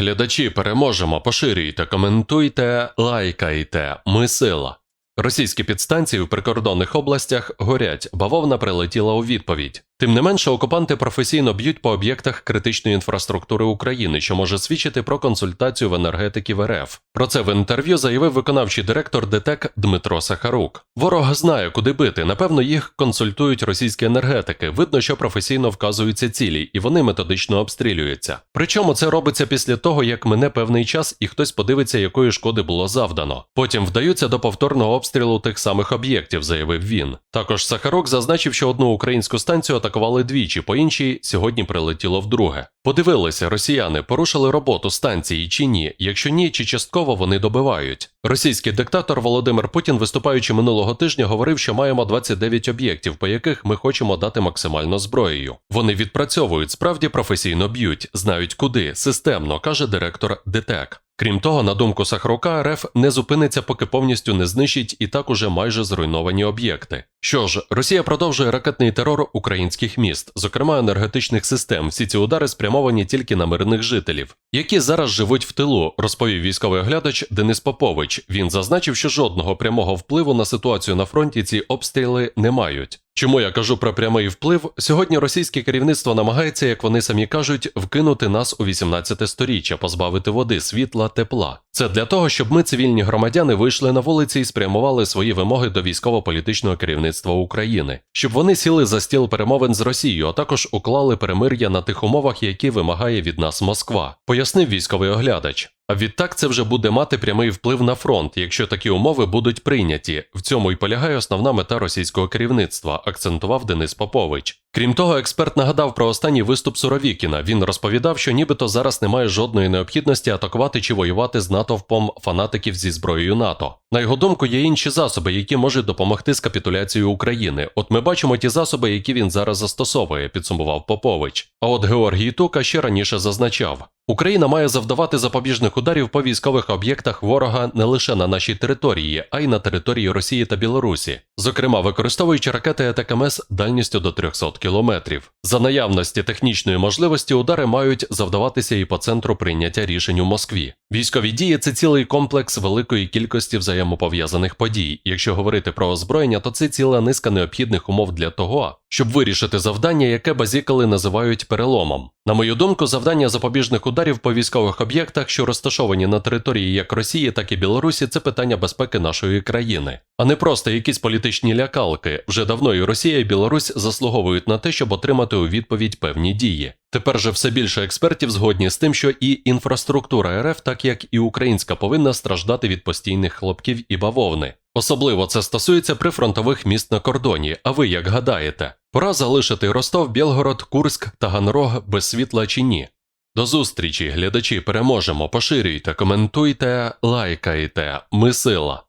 Глядачі переможемо, поширюйте, коментуйте, лайкайте. Ми сила. Російські підстанції в прикордонних областях горять, бавовна прилетіла у відповідь. Тим не менше, окупанти професійно б'ють по об'єктах критичної інфраструктури України, що може свідчити про консультацію в енергетики в РФ. Про це в інтерв'ю заявив виконавчий директор ДТЕК Дмитро Сахарук. Ворог знає, куди бити. Напевно, їх консультують російські енергетики. Видно, що професійно вказуються цілі, і вони методично обстрілюються. Причому це робиться після того, як мине певний час, і хтось подивиться, якої шкоди було завдано. Потім вдаються до повторного обстрілу тих самих об'єктів, заявив він. Також Сахарук зазначив, що одну українську станцію атакували двічі, по іншій сьогодні прилетіло вдруге. Подивилися, росіяни порушили роботу станції чи ні. Якщо ні, чи частково вони добивають. Російський диктатор Володимир Путін, виступаючи минулого тижня, говорив, що маємо 29 об'єктів, по яких ми хочемо дати максимально зброєю. Вони відпрацьовують, справді професійно б'ють, знають куди, системно, каже директор ДТЕК. Крім того, на думку Сахрука, РФ не зупиниться, поки повністю не знищить і так уже майже зруйновані об'єкти. Що ж, Росія продовжує ракетний терор українських міст, зокрема енергетичних систем. Всі ці удари спрямовані тільки на мирних жителів, які зараз живуть в тилу, розповів військовий оглядач Денис Попович. Він зазначив, що жодного прямого впливу на ситуацію на фронті ці обстріли не мають. Чому я кажу про прямий вплив? Сьогодні російське керівництво намагається, як вони самі кажуть, вкинути нас у 18 сторіччя, позбавити води, світла, тепла. Це для того, щоб ми, цивільні громадяни, вийшли на вулиці і спрямували свої вимоги до військово-політичного керівництва України, щоб вони сіли за стіл перемовин з Росією, а також уклали перемир'я на тих умовах, які вимагає від нас Москва, пояснив військовий оглядач. А відтак це вже буде мати прямий вплив на фронт, якщо такі умови будуть прийняті. В цьому й полягає основна мета російського керівництва, акцентував Денис Попович. Крім того, експерт нагадав про останній виступ Суровікіна. Він розповідав, що нібито зараз немає жодної необхідності атакувати чи воювати з натовпом фанатиків зі зброєю НАТО. На його думку, є інші засоби, які можуть допомогти з капітуляцією України. От ми бачимо ті засоби, які він зараз застосовує, підсумував Попович. А от Георгій Тука ще раніше зазначав. Україна має завдавати запобіжних ударів по військових об'єктах ворога не лише на нашій території, а й на території Росії та Білорусі, зокрема використовуючи ракети АТКМС дальністю до 300 кілометрів. За наявності технічної можливості удари мають завдаватися і по центру прийняття рішень у Москві. Військові дії це цілий комплекс великої кількості взаємопов'язаних подій. Якщо говорити про озброєння, то це ціла низка необхідних умов для того, щоб вирішити завдання, яке базікали називають переломом. На мою думку, завдання запобіжних ударів по військових об'єктах, що розташовані на території як Росії, так і Білорусі, це питання безпеки нашої країни, а не просто якісь політичні лякалки. Вже давно і Росія і Білорусь заслуговують на те, щоб отримати у відповідь певні дії. Тепер же все більше експертів згодні з тим, що і інфраструктура РФ, так як і українська, повинна страждати від постійних хлопків і бавовни. Особливо це стосується прифронтових міст на кордоні. А ви як гадаєте, пора залишити Ростов, Білгород, Курськ та Ганрог без світла чи ні? До зустрічі, глядачі, переможемо, поширюйте, коментуйте, лайкайте. Ми сила.